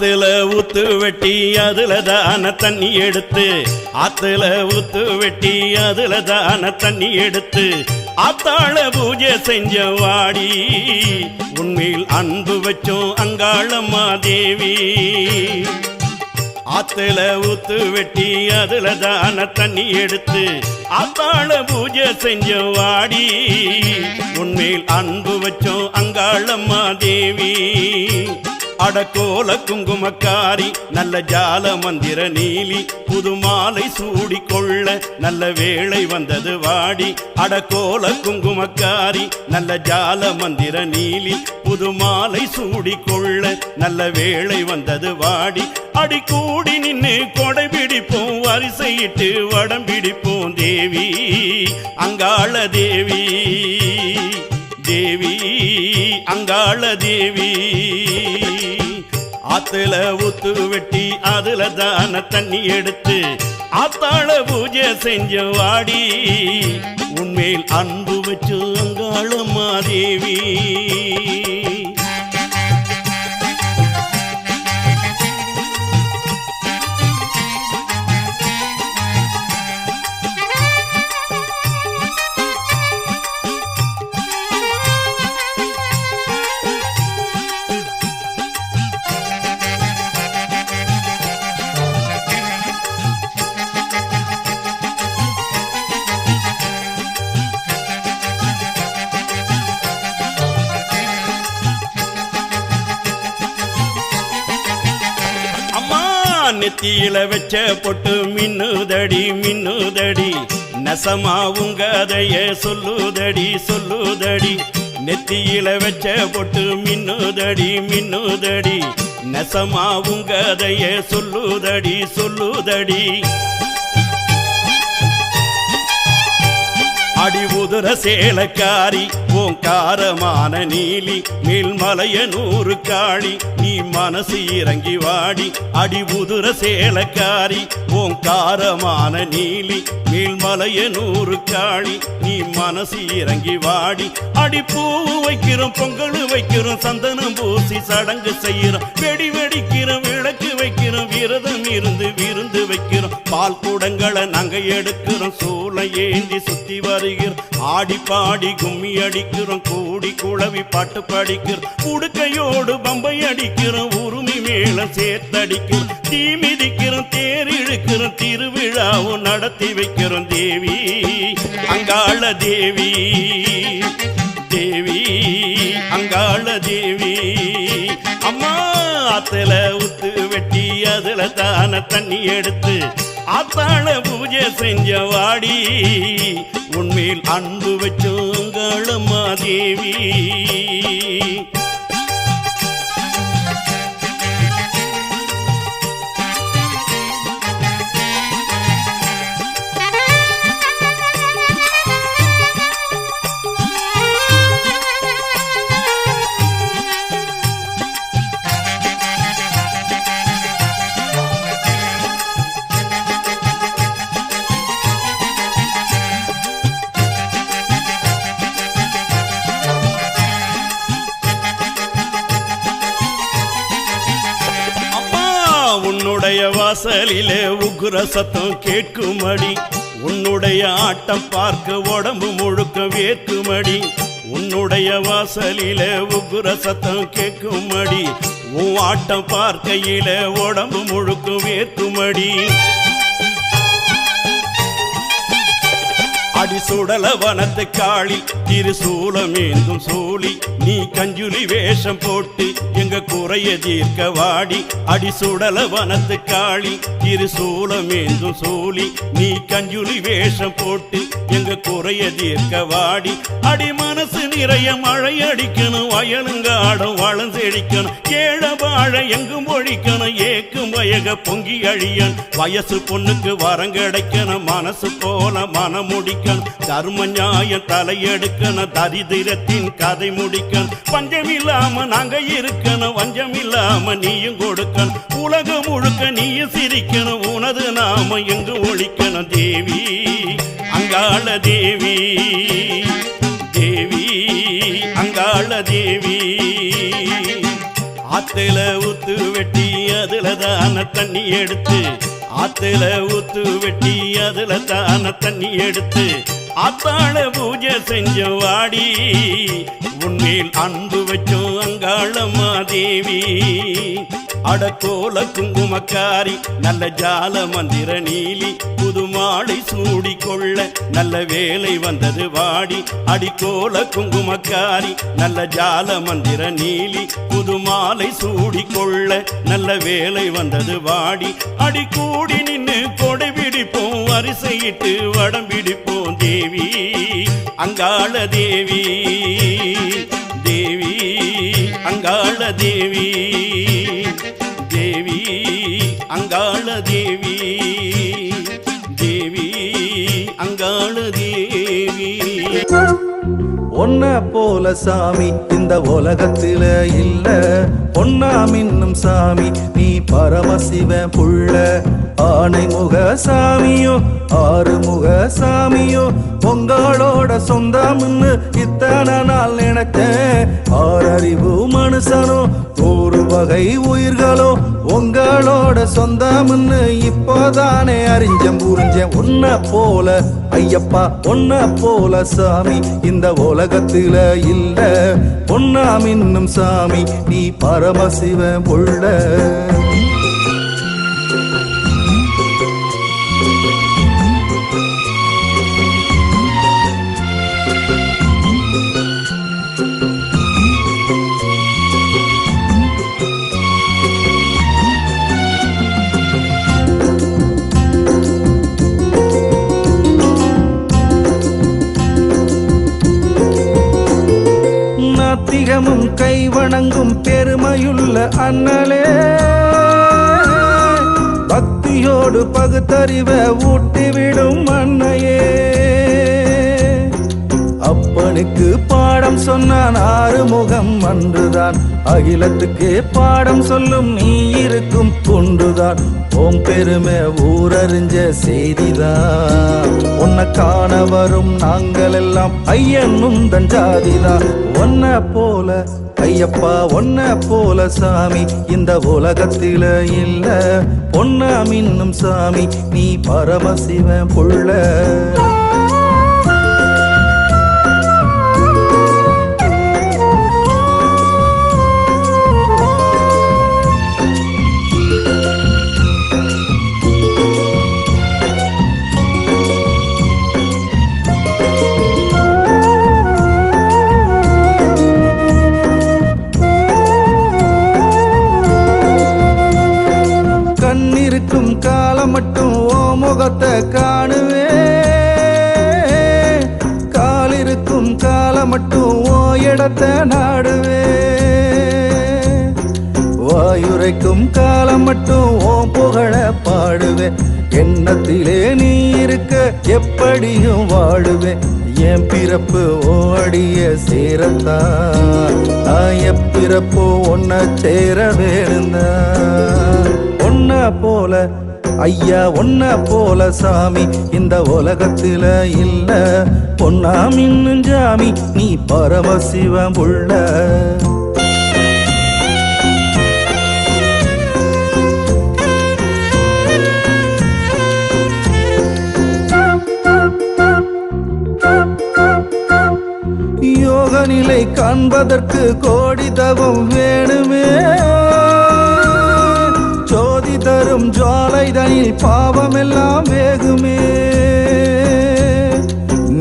ஆத்துல ஊத்து வெட்டி அதுல தான தண்ணி எடுத்து. ஆத்துல ஊத்து வெட்டி அதுல தான தண்ணி எடுத்து. ஆத்தாள பூஜை செஞ்ச வாடி உண்மையில் அன்பு வச்சோம் அங்காளம்மா தேவி. ஆத்துல ஊத்து வெட்டி அதுல தான தண்ணி எடுத்து. ஆத்தாள பூஜை செஞ்ச வாடி உண்மையில் அன்பு வச்சோம் அங்காளம்மா தேவி. அடக்கோல குங்குமக்காரி நல்ல ஜால மந்திர நீலி புது மாலை சூடிக்கொள்ள நல்ல வேளை வந்தது வாடி. அடக்கோல குங்குமக்காரி நல்ல ஜால மந்திர நீலி புது மாலை சூடிக்கொள்ள நல்ல வேளை வந்தது வாடி. அடி கூடி நின்று கொடை பிடிப்போம் வரிசையிட்டு வடம் பிடிப்போம் தேவி. அங்காள தேவி தேவி அங்காள தேவி. ஆத்துல ஊத்து வெட்டி அதுல தான தண்ணி எடுத்து ஆத்தாள பூஜை செஞ்ச வாடி. உன்மேல் அன்பு வச்சு அங்காள மாதேவி நெத்தியில வச்ச பொட்டு மின்னுதடி மின்னுதடி. நசமா உங்க கதைய சொல்லுதடி சொல்லுதடி. நெத்தியில வச்ச பொட்டு மின்னுதடி மின்னுதடி. நசமா உங்க கதைய சொல்லுதடி சொல்லுதடி. அடி உதுர சேலக்காரி ஓங்காரமான நீலி மேல்மலைய நூறு காளி நீ மனசு இறங்கி வாடி அடிபுதுர சேலக்காரி. ஓங்காரமான நீலி மேல்மலைய நூறு காளி நீ மனசு இறங்கி வாடி. அடிப்பூ வைக்கிறோம் பொங்கல் வைக்கிறோம் சந்தனம் பூசி சடங்கு செய்கிறோம். வெடி வெடிக்கிறோம் விளக்கு வைக்கிறோம் விரதம் இருந்து விருந்து வைக்கிறோம். பால் குடங்களை நாங்க எடுக்கிறோம் சூளை ஏந்தி சுத்தி வருகிறோம். ஆடி பாடி கும்மி அடி அடிக்கிறோம் கூடி குழவி பாட்டு படிக்கிறோம் உடுக்கையோடு பம்பை அடிக்கிறோம் உரிமை மேல சேர்த்தடிக்கிறோம் தீ மிதிக்கிறோம் தேர் இழுக்கிறோம் திருவிழாவும் நடத்தி வைக்கிறோம் தேவி அங்காள தேவி தேவி அங்காள தேவி. அம்மா ஆத்துல உத்து வெட்டி அதுல தான தண்ணி எடுத்து ஆத்தாள பூஜை செஞ்ச வாடி உன்மேல் அன்பு வச்சோங்களம்மா தேவி. உன்னுடைய வாசலிலே உக்குர சத்தம் கேட்குமடி. உன்னுடைய ஆட்டம் பார்க்க உடம்பு முழுக்க வேர்க்குமடி. உன்னுடைய வாசலில உக்குர சத்தம் கேட்குமடி. உன் ஆட்டம் பார்க்கையில உடம்பு முழுக்க வேர்க்குமடி. அடி சுடல வனத்து காளி திருசூலமேந்தும் சூழி நீ கஞ்சுலி வேஷம் போட்டு எங்க குறைய தீர்க்க வாடி அடி சுடல வனத்து காளி. திருசூலமேந்தும் சூழி நீ கஞ்சுலி வேஷம் போட்டு எங்க குறைய தீர்க்க வாடி. அடி மனசு நிறைய மழை அடிக்கணும் வயலுங்காடும் வளர்ந்தெடிக்கணும் கேழ வாழ எங்கும் ஒழிக்கணும் ஏக்கும் வயக பொங்கி அழியன் வயசு பொண்ணுக்கு வரம் கிடைக்கணும் மனசு போல மனமுடிக்கணும் தர்ம நியாயம் தலையெடுக்க இருக்கணும் தரிதிரத்தின் கதை முடிக்கணும். பஞ்சம் இல்லாம நாங்க இருக்கணும். வஞ்சம் இல்லாம நீயும் கொடுக்கணும். உலகம் முழுக்க நீயும் சிரிக்கணும். உனது நாம எங்கு ஒழிக்கணும் தேவி? அங்காள தேவி. தேவி அங்காள தேவி. ஆத்துல ஊத்து வெட்டி அதுல தான தண்ணி எடுத்து. ஆத்துல ஊத்து வெட்டி அதுல தான தண்ணி எடுத்து. ஆத்தாள பூஜை செஞ்ச வாடி. உன்மேல் அன்பு வச்சோம் அங்காளம்மா தேவி. அடக்கோல குங்குமக்காரி நல்ல ஜால மந்திர நீலி புது மாலை சூடி கொள்ள நல்ல வேலை வந்தது வாடி. அடிக்கோல குங்குமக்காரி நல்ல ஜால மந்திர நீலி புது மாலை சூடி கொள்ள நல்ல வேலை வந்தது வாடி. அடி கூடி நின்னு கொடை பிடிப்போம் வரிசையிட்டு வடம் பிடிப்போம் தேவி. அங்காள தேவி தேவி அங்காள தேவி. தேவி தேவி அங்காள தேவி. ஒன்ன போல சாமி இந்த உலகத்தில இல்ல. பொன்னா மின்னும் சாமி நீ பரமசிவ புள்ள. ஆனை முக சாமியோ ஆறு முக சாமியோ பொங்கலோட சொந்தம்னு இத்தனை நாள் நினைத்தேன். ஆறறிவு மனுஷனும் வகை உயிர்களோ உங்களோட சொந்தம்னு இப்போதானே அறிஞ்சம் புரிஞ்சேன். உன்ன போல ஐயப்பா ஒன்ன போல சாமி இந்த உலகத்தில இல்ல. பொன்னாம் இன்னும் சாமி நீ பரமசிவ புள்ள கை வணங்கும் பெருமையுள்ள அண்ணலே. பக்தியோடு பகுத்தறிவ ஊட்டிவிடும் அன்னையே. அப்பனுக்கு பாடம் சொன்னான் ஆறுமுகம் அன்றுதான். அகிலத்துக்கு பாடம் சொல்லும் நீ இருக்கும் ஒன்றுதான் ஓம் பெருமை ஊரறிஞ்ச செய்திதான். உன்னை காண வரும் நாங்கள் எல்லாம் ஐயன் முந்தன் ஜாதிதான். ஒன்ன போல ஐயப்பா ஒன்ன போல சாமி. இந்த உலகத்தில இல்ல பொன்னா மின்னும் சாமி. நீ பரமசிவன் புள்ள. காலம் மட்டும் ஓ புகழ பாடுவேன் எண்ணத்திலே நீ இருக்க எப்படியும் வாழுவேன் என் பிறப்பு ஓடிய சேரத்தா. சேரத்தான் நான் எப்பிறப்பு ஒன்ன சேர வேணுந்தான் ஒன்ன போல ஐயா ஒன்ன போல சாமி இந்த உலகத்துல இல்ல. பொன்னா மின்னும் ஜாமி நீ பரமசிவம் உள்ள. யோக நிலை காண்பதற்கு கோடி தவம் வேணுமே. ஜோதி தரும் ஜுவாலைதனில் பாவமெல்லாம் வேகுமே.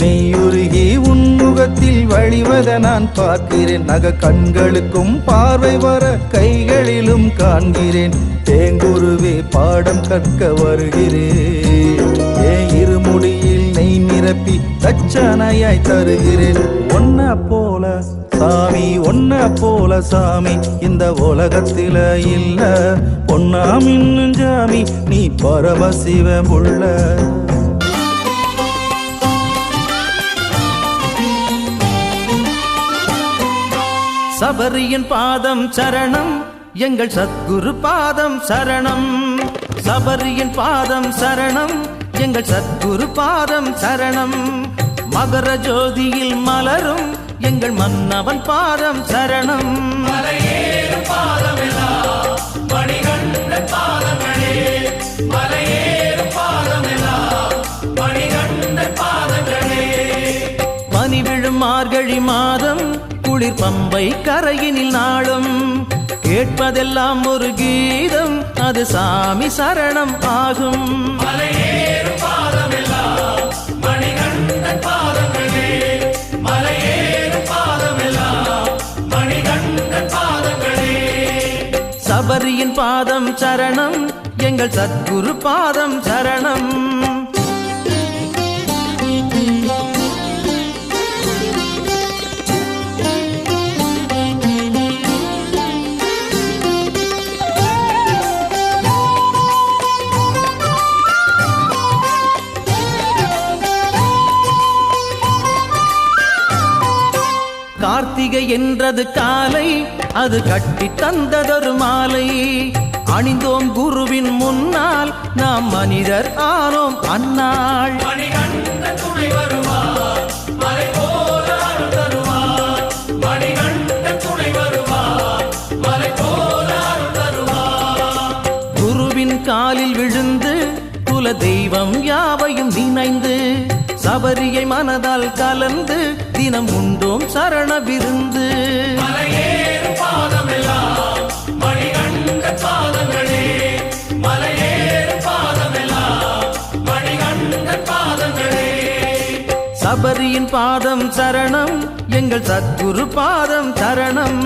நெய்யுருகி உன்முகத்தில் வழிவத நான் பார்க்கிறேன். நக கண்களுக்கும் பார்வை வர கைகளிலும் காண்கிறேன். தேங்குருவே பாடம் கற்க வருகிறேன். ஏன் இருமுடியில் நெய் நிரப்பி தச்சனையாய் தருகிறேன். ஒன்ன போல சாமி ஒன்ன போல சாமி இந்த உலகத்தில இல்ல. பொன்னா மின்னும் ஜாமி நீ பரமசிவ புள்ள சபரியின் பாதம் சரணம் எங்கள் சத்குரு பாதம் சரணம். சபரியின் பாதம் சரணம் எங்கள் சத்குரு பாதம் சரணம். மகர ஜோதியில் மலரும் எங்கள் மன்னவன் பாதம் சரணம். பனிவிழும் மார்கழி மாதம் குளிர் பம்பை கரையினில் நாளும். கேட்பதெல்லாம் ஒரு கீதம் அது சாமி சரணம் ஆகும். மலையேறும் பாதமெல்லாம் மணிகண்டன் சபரியின் பாதம் சரணம் எங்கள் சத்குரு பாதம் சரணம். கார்த்திகை என்றது காலை அது கட்டி தந்ததொரு மாலை அணிந்தோம் குருவின் முன்னால். நாம் மனிதர் ஆனோம் அந்நாள் குருவின் காலில் விழுந்து குல தெய்வம் யாவையும் நினைந்து சபரியை மனதால் கலந்து தினம் உண்டோம் சரண விருந்து. சபரியின் பாதம் சரணம் எங்கள் சத்குரு பாதம் சரணம்.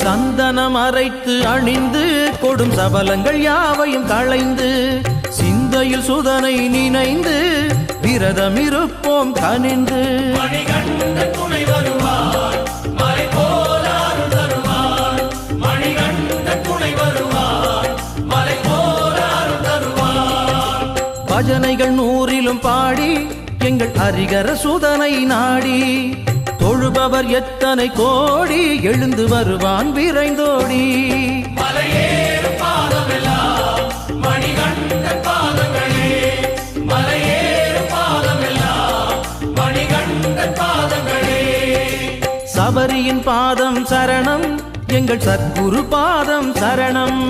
சந்தனம் அரைத்து அணிந்து கொடும் சபலங்கள் யாவையும் களைந்து சிந்தையில் சுதனை நினைந்து விரதம் இருப்போம் கனிந்து பஜனைகள் நூறிலும் பாடி எங்கள் ஹரிகர சுதனை நாடி. தொழுபவர் எத்தனை கோடி எழுந்து வருவான் விரைந்தோடி. சபரியின் பாதம் சரணம் எங்கள் சத்குரு பாதம் சரணம்.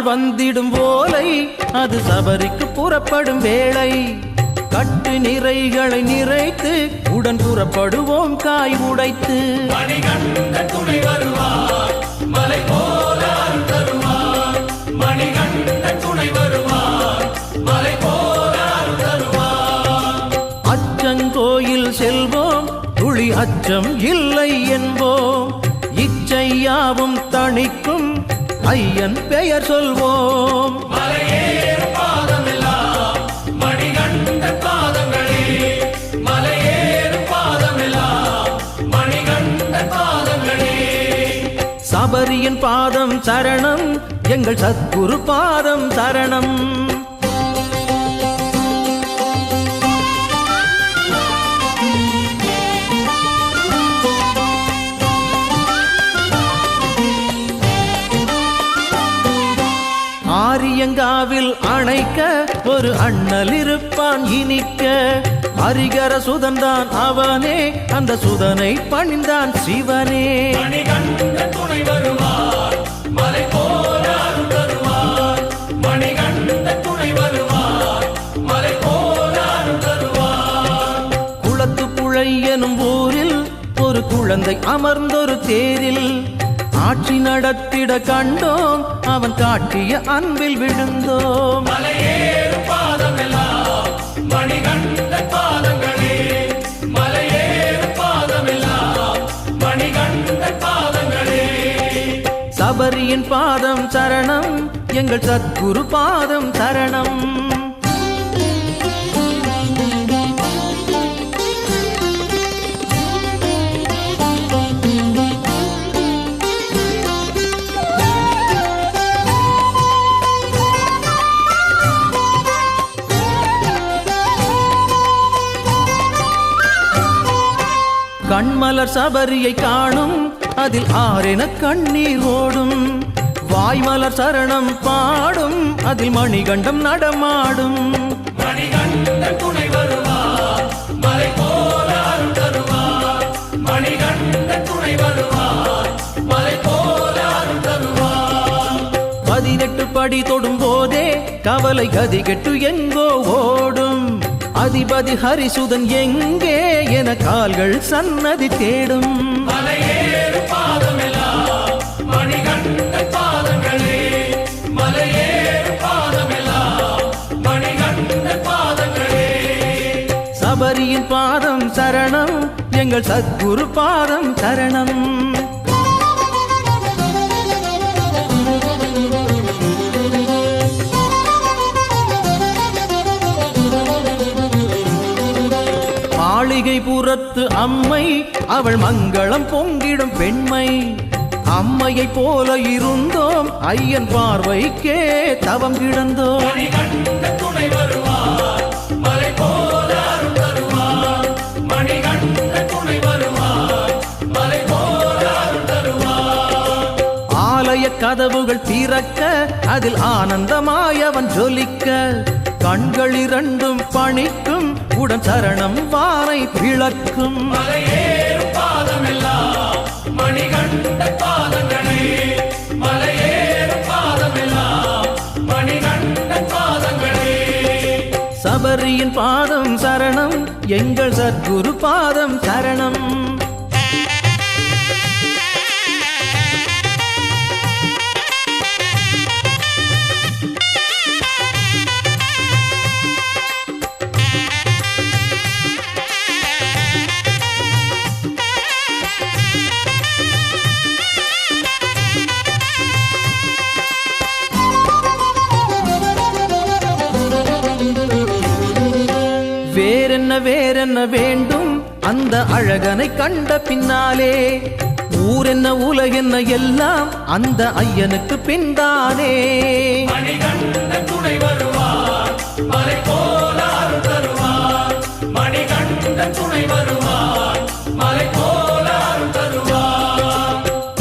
நாள் வந்திடும் போலை அது சபரிக்கு புறப்படும் வேளை. கட்டு நிறைகளை நிறைத்து உடன் புறப்படுவோம் காய் உடைத்து. அச்சங்கோயில் செல்வோம் துளி அச்சம் இல்லை என்போம். இச்சையாவும் தணிக்கும் ஐயன் பெயர் சொல்வோம். சபரியின் பாதம் சரணம் எங்கள் சத்குரு பாதம் சரணம். ஆரியங்காவில் அணைக்க ஒரு அண்ணல் இருப்பான். இனிக்க ஹரிகர சுதன்தான் அவனே. அந்த சுதனை பணிந்தான் சிவனே. குளத்து புழை எனும் ஊரில் ஒரு குழந்தை அமர்ந்தொரு தேரில் ஆட்சி நடத்திட கண்டோம் அவன் காட்டிய அன்பில் விழுந்தோம். சபரியின் பாதம் சரணம் எங்கள் சத்குரு பாதம் சரணம். கண்மலர் சபரியை காணும். அதில் ஆரென கண்ணீர் ஓடும். வாய்மலர் சரணம் பாடும். அதில் மணிகண்டம் நடமாடும். பதினெட்டு படி தொடும் போதே கவலை கதி கெட்டு எங்கோ ஓடும். அதிபதி ஹரிசுதன் எங்கே என கால்கள் சன்னதி தேடும். சபரியின் பாதம் சரணம் எங்கள் சத்குரு பாதம் சரணம். மாளிகை புறத்து அம்மை அவள் மங்களம் பொங்கிடும் பெண்மை. அம்மையை போல இருந்தோம் ஐயன் பார்வைக்கே தவம் கிடந்தோம். ஆலய கதவுகள் திறக்க அதில் ஆனந்தமாய் அவன் ஜொலிக்க. கண்கள் இரண்டும் பணிக்கும் உடன் சரணம் வாரை விளக்கும் சபரியின் பாதம் சரணம் எங்கள் சத்குரு பாதம் சரணம். வேறென்ன வேண்டும்? அந்த அழகனை கண்ட பின்னாலே. ஊரென்ன உலகென்ன எல்லாம் அந்த ஐயனுக்கு பின்தானே.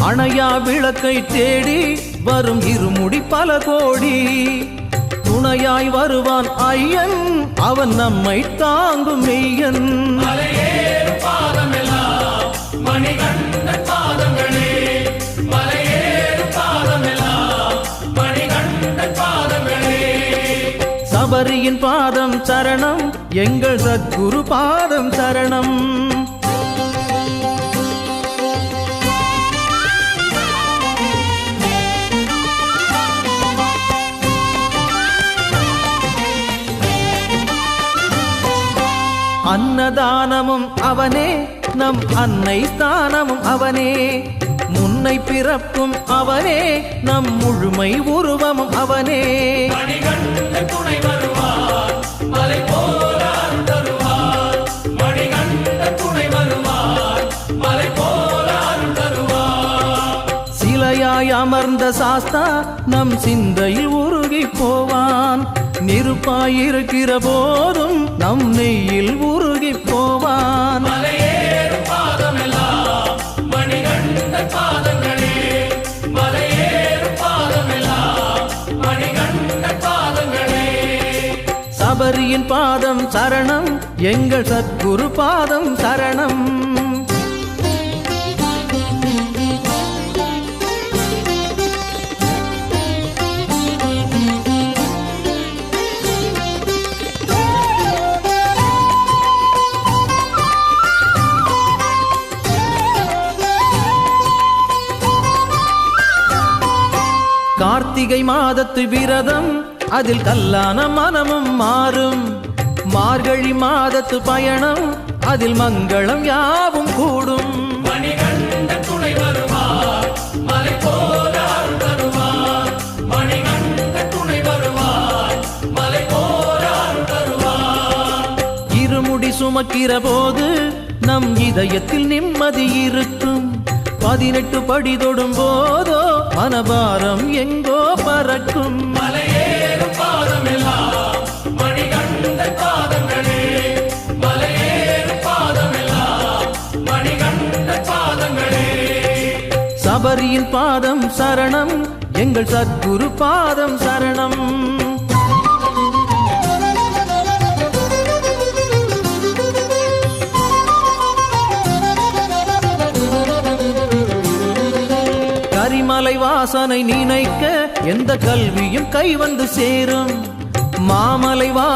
அணையா விளக்கை தேடி வரும் இருமுடி பல கோடி. துணையாய் வருவான் ஐயன். அவன் நம்மை தாங்கும் மெய்யன். சபரியின் பாதம் சரணம் எங்கள் சத்குரு பாதம் சரணம். அன்னதானமும் அவனே நம் அன்னை ஸ்தானமும் அவனே. முன்னை பிறப்பும் அவனே நம் முழுமை உருவமும் அவனே. சிலையாய் அமர்ந்த சாஸ்தா நம் சிந்தையில் உருகி போவான். நெருப்பாயிருக்கிற போதும் நம் நெய்யில் உருகி போவான். சபரியின் பாதம் சரணம் எங்கள் சத்குரு பாதம் சரணம். கார்த்திகை மாதத்து விரதம் அதில் கல்லான மனமும் மாறும். மார்கழி மாதத்து பயணம் அதில் மங்களம் யாவும் கூடும். இருமுடி சுமக்கிற போது நம் இதயத்தில் நிம்மதி இருக்கும். பதினெட்டு படி தொடும் போதோ மனபாரம் எங்கோ பறக்கும். மலையேறும் பாதமெல்லாம் சபரியின் பாதம் சரணம் எங்கள் சத்குரு பாதம் சரணம். மலை வாசனை நினைக்க எந்த கல்வியும் கை வந்து சேரும். மாமலை வா